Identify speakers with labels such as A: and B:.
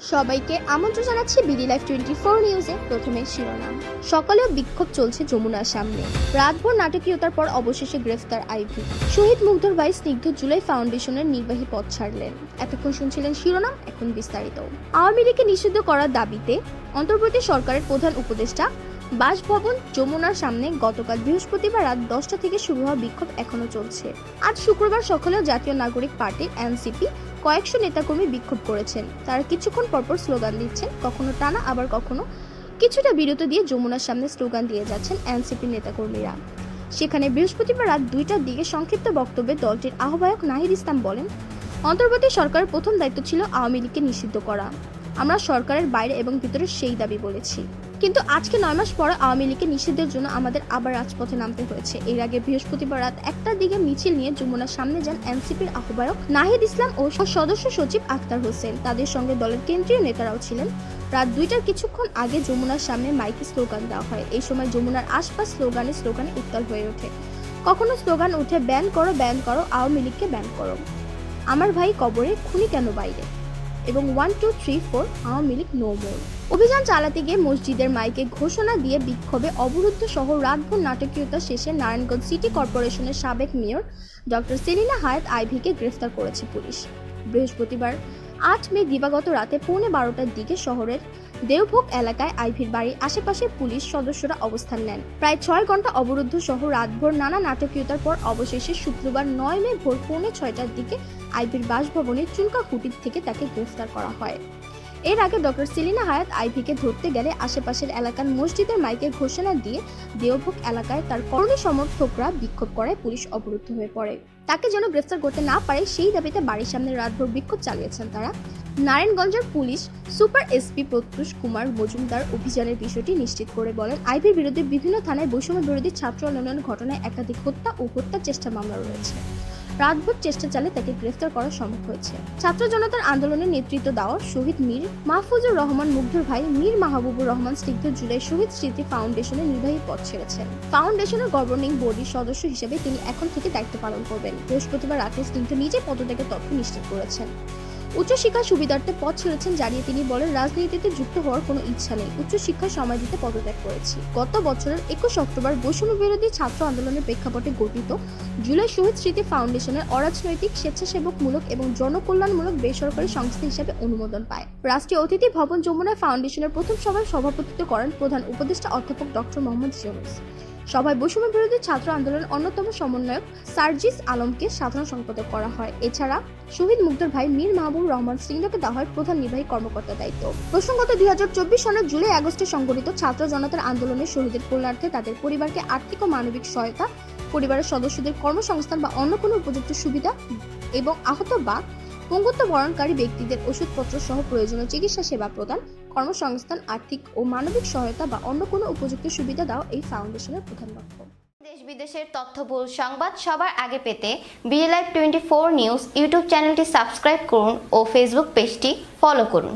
A: সবাইকে আমন্ত্রণ জানাচ্ছি বিডি লাইফ টোয়েন্টি ফোর নিউজে প্রথমে শিরোনাম। সকালেও বিক্ষোভ চলছে যমুনার সামনে। রাতভর নাটকীয়তার পর অবশেষে গ্রেফতার আইভি। শহীদ মুগ্ধর ভাই স্নিগ্ধ জুলাই ফাউন্ডেশনের নির্বাহী পদ ছাড়লেন। এতক্ষণ শুনছিলেন শিরোনাম, এখন বিস্তারিত। আওয়ামী লীগকে নিষিদ্ধ করার দাবিতে অন্তর্বর্তী সরকারের প্রধান উপদেষ্টা বাসভবন যমুনার সামনে গতকাল বৃহস্পতিবার রাত দশটা থেকে শুরু হওয়া বিক্ষোভ এখনও চলছে। আজ শুক্রবার সকালেও জাতীয় নাগরিক পার্টি এনসিপি কয়েকশো নেতাকর্মী বিক্ষোভ করেছেন। তারা কিছুক্ষণ পরপর স্লোগান দিচ্ছেন, কখনো টানা, আবার কখনো কিছুটা বিরত দিয়ে যমুনার সামনে স্লোগান দিয়ে যাচ্ছেন এনসিপি নেতাকর্মীরা। সেখানে বৃহস্পতিবার রাত দুইটার দিকে সংক্ষিপ্ত বক্তব্যে দলটির আহ্বায়ক নাহিদ ইসলাম বলেন, অন্তর্বর্তী সরকারের প্রথম দায়িত্ব ছিল আওয়ামী লীগকে নিষিদ্ধ করা। আমরা সরকারের বাইরে এবং ভিতরে সেই দাবি বলেছি। কিন্তু আজকে নয় মাস পরে আওয়ামী লীগকে নিষিদ্ধের জন্য আমাদের আবার রাজপথে নামতে হয়েছে। এর আগে বৃহস্পতিবার রাত একটার দিকে মিছিল নিয়ে যমুনার সামনে যান এনসিপির আহ্বায়ক নাহিদ ইসলাম ও সদস্য সচিব আখতার হোসেন। তাদের সঙ্গে দলের কেন্দ্রীয় নেতারাও ছিলেন। রাত দুইটার কিছুক্ষণ আগে যমুনার সামনে মাইকে স্লোগান দেওয়া হয়। এই সময় যমুনার আশপাশ স্লোগানে স্লোগানে উত্তাল হয়ে ওঠে। কখনো স্লোগান উঠে, ব্যান করো ব্যান করো, আওয়ামী লীগকে ব্যান করো। আমার ভাই কবরে, খুনি কেন বাইরে? এবং one two three four Awami League no more অভিযান চালাতে গিয়ে মসজিদের মাইকে ঘোষণা দিয়ে বিক্ষোভে অবরুদ্ধ সহ রাতভর নাটকীয়তা শেষে নারায়ণগঞ্জ সিটি কর্পোরেশনের সাবেক মেয়র ডক্টর সেলিনা হায়াত আইভিকে গ্রেফতার করেছে পুলিশ। বৃহস্পতিবার, আট মে দিবাগত রাতে পৌনে বারোটার দিকে শহরের দেওভোগ এলাকায় আইভির বাড়ির আশেপাশে পুলিশ সদস্যরা অবস্থান নেন। প্রায় ছয় ঘণ্টা অবরুদ্ধ সহ রাতভর নানা নাটকীয়তার পর অবশেষে শুক্রবার নয় মে ভোর পৌনে ছয়টার দিকে আইভির বাসভবনের চুলকা কুটির থেকে তাকে গ্রেফতার করা হয়। এর আগে ডক্টর সেলিনা হায়াত আইভিকে ধরতে গেলে আশেপাশের এলাকার মসজিদের মাইকের ঘোষণা দিয়ে দেওভোগ এলাকায় তার কর্মী সমর্থকরা বিক্ষোভ করায় পুলিশ অবরুদ্ধ হয়ে পড়ে। তাকে যেন গ্রেফতার করতে না পারে, সেই দাবিতে বাড়ির সামনে রাতভর বিক্ষোভ চালিয়েছেন তারা। নারায়ণগঞ্জের police super SP Pratyush Kumar Majumdar অভিযানের বিষয়টি নিশ্চিত করে বলেন, আইভির বিরুদ্ধে বিভিন্ন থানায় বৈষম্য বিরোধী ছাত্র আন্দোলনের ঘটনায় একাধিক হত্যা ও হত্যা চেষ্টা মামলা রয়েছে। রাতভর চেষ্টা চালে তাকে গ্রেফতার করা সম্ভব হয়েছে। ছাত্র জনতার আন্দোলনের নেতৃত্ব দেওয়া শহীদ মীর মাহফুজুর রহমান মুগ্ধর ভাই মীর মাহবুবুর রহমান স্নিগ্ধ জুলাই শহীদ স্মৃতি ফাউন্ডেশনের নির্বাহী পদ ছেড়েছেন। ফাউন্ডেশনের গভর্নিং বডির সদস্য হিসেবে তিনি এখন থেকে দায়িত্ব পালন করবেন। বৃহস্পতিবার রাতে স্নিগ্ধ নিজে পদত্যাগের তথ্য নিশ্চিত করেছেন। উচ্চশিক্ষা সুবিধার্থে পদ ছেড়েছেন জানিয়ে তিনি বলেন, রাজনীতিতে যুক্ত হওয়ার কোনো ইচ্ছা নেই। উচ্চশিক্ষায় সময় দিতে পদত্যাগ করেছি। গত বছরের একুশ অক্টোবর বৈষম্য বিরোধী ছাত্র আন্দোলনের প্রেক্ষাপটে গঠিত জুলাই শহীদ স্মৃতি ফাউন্ডেশনের অরাজনৈতিক স্বেচ্ছাসেবকমূলক এবং জনকল্যাণমূলক বেসরকারি সংস্থা হিসেবে অনুমোদন পায়। রাষ্ট্রীয় অতিথি ভবন যমুনা ফাউন্ডেশনের প্রথম সভায় সভাপতিত্ব করেন প্রধান উপদেষ্টা অধ্যাপক ডক্টর মোহাম্মদ ইউনুস। সভায় বৈষম্য বিরোধী ছাত্র আন্দোলনের অন্যতম সমন্বয়ক সার্জিস আলমকে সাধারণ সম্পাদক করা হয়। এছাড়া শহীদ মুগ্ধর ভাই মীর মাহবুব রহমান সিংহকে দেওয়া হয় প্রধান নির্বাহী কর্মকর্তার দায়িত্ব। প্রসঙ্গত দুই হাজার চব্বিশ সনের জুলাই আগস্টে সংগঠিত ছাত্র জনতার আন্দোলনে শহীদের কল্যাণার্থে তাদের পরিবারকে আর্থিক ও মানবিক সহায়তা, পরিবারের সদস্যদের কর্মসংস্থান বা অন্য কোনো উপযুক্ত সুবিধা এবং আহত বা পঙ্গুত্ব বরণকারী ব্যক্তিদের ওষুধপত্র সহ প্রয়োজনীয় চিকিৎসা সেবা প্রদান, কর্মসংস্থান, আর্থিক ও মানবিক সহায়তা বা অন্য কোনো উপযুক্ত সুবিধা দেওয়া এই ফাউন্ডেশনের প্রধান লক্ষ্য।
B: দেশ বিদেশের তথ্যবহুল সংবাদ সবার আগে পেতে BLive twenty four news YouTube চ্যানেলটি সাবস্ক্রাইব করুন ও ফেসবুক পেজটি ফলো করুন।